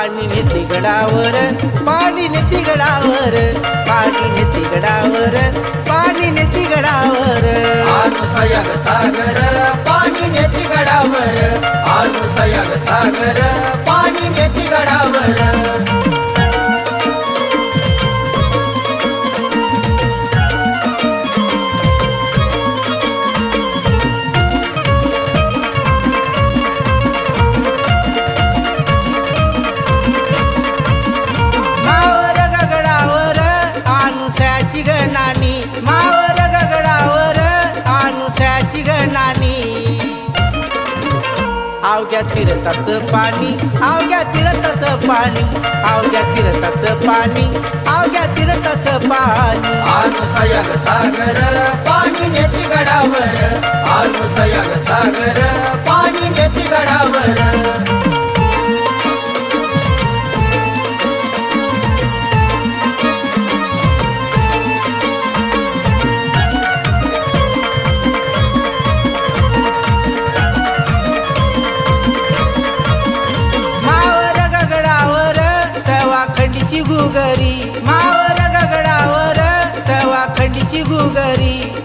पाणी नेते गडावर पाणी नेते गडावर पाणी नेते पाणी नेते आनु सयाग सागर पाणी नेती आनु सागर पाणी नेती अवघ्या तीर्थाचं पाणी अवघ्या तीर्थाचं पाणी अवघ्या तीर्थाचं पाणी अवघ्या तीर्थाचं पाणी. आनु सयाग सागर पाणी नेती गडावर. आनु सयाग सागर पाणी नेती गडावर. गुगरी मावर गगडावर सवा खंडीची गुगरी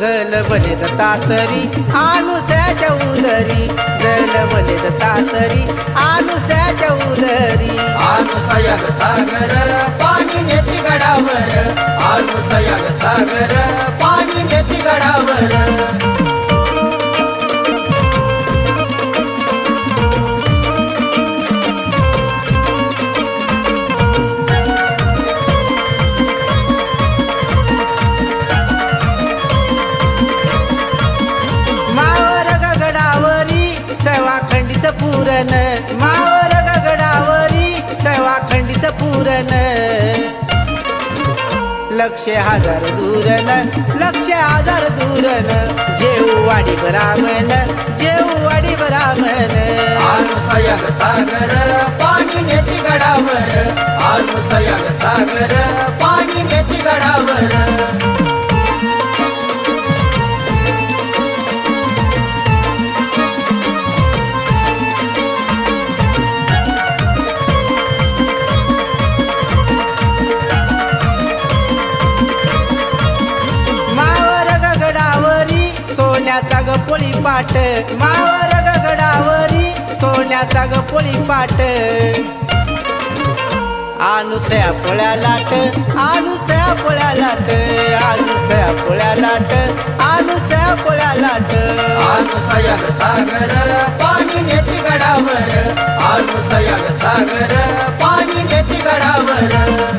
जल बले दत्तातरी अनुसयाच्या उदरी. जल बले दत्तातरी अनुसयाच्या उदरी. आनु सयाग सागर पाणी नेती गडावर. आनु सयाग सागर पाणी नेती गडावर. पुरण मावर गगडावरी सवा खंडीचं पुरण लक्ष हजार दूरन लक्ष हजार दूरन. जेऊ वाडी ब्राह्मण जेऊ वाडी ब्राह्मण आनु सयाग सागर पाणी नेती गडावर. आनु सयाग सागर पाणी नेती गडावर. पोळी पाट. मावर गगडावरी सोन्याचा ग पोळी पाट. आनुसया पोळ्या लाट आनुसया पोळ्या लाट आनुसया पोळ्या लाट आनुसया पोळ्या लाट. आनुसया सागर पाणी नेती गडावर. आनुसया सागर पाणी नेती गडावर.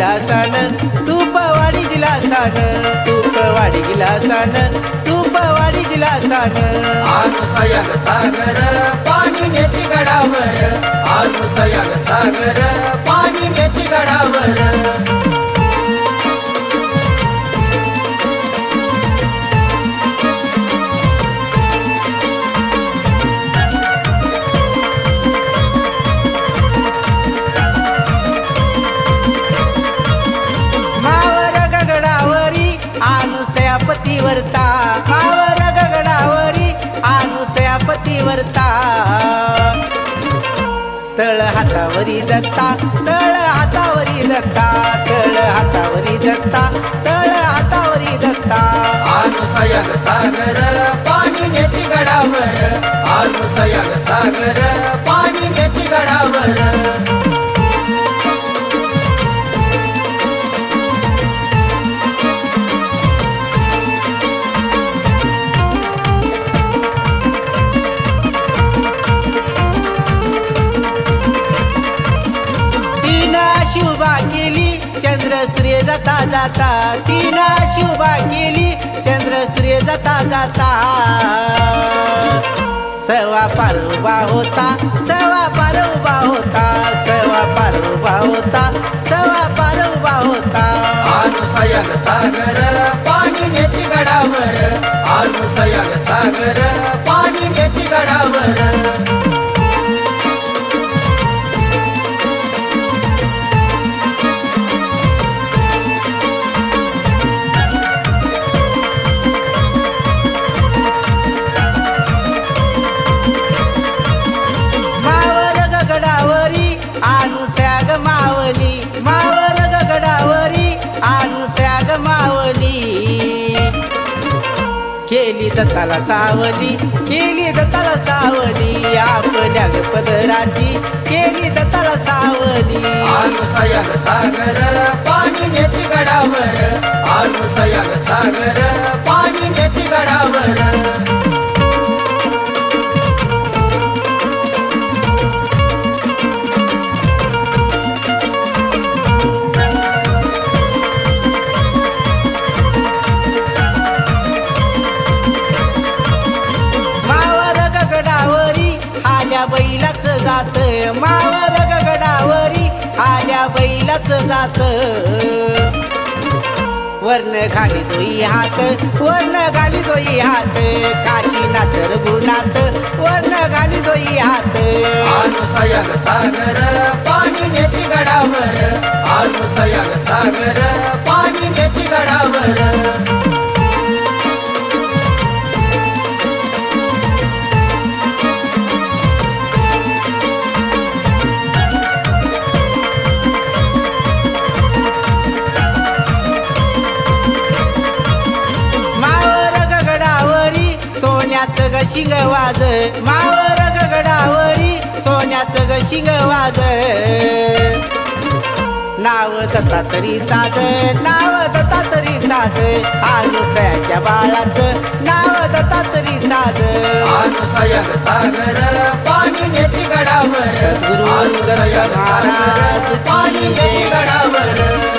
गिलासान तूप वाडी गिलासान तूप वाडी गिलासान तूप वाडी गिलासान. आनु सयाग सागर पाणी नेती गडावर. आनु सयाग सागर वरता. तळ हातावरी दत्ता तळ हातावरी दत्ता तळ हातावरी दत्ता तळ हातावरी दत्ता. आनुसयग सागर पाणी नेती गडावर. आनुसयग सागर पाणी नेती गडावर. दाराची उभा केली चंद्रश्री जाता जाता. सवा पार उभा होता सवा पार उभा होता सवा पार उभा होता सवा पार उभा होता सयग सागर पाणी नेती गडावर. आलू सयग सागर दत्ताला सावली. केली दत्ताला सावली. आपल्या पदराची. केली दत्ताला सावली. अनुसयग सागर पाणी नेती गडावर. अनुसयग सागर पाणी नेती गडावर. जात. वर्ण खाली तोई हात वर्ण खाली तोई हात. काशीनाथ रघुनाथ वर्ण खाली तोई हात. अनुसयग सागर पाणी नेती गडावर. अनुसयग सागर पाणी नेती गडावर. सोन्याचं ग शिंग वाज मावर गगडावरी सोन्याचं ग शिंग वाज नाव दत्ता तरी साज नाव दत्ता तरी साज अनुसयाच्या बाळाचं नाव दत्ता तरी साज अनुसयग सागर पाणी नेती गडावर. सद्गुरु महाराज पाणी नेती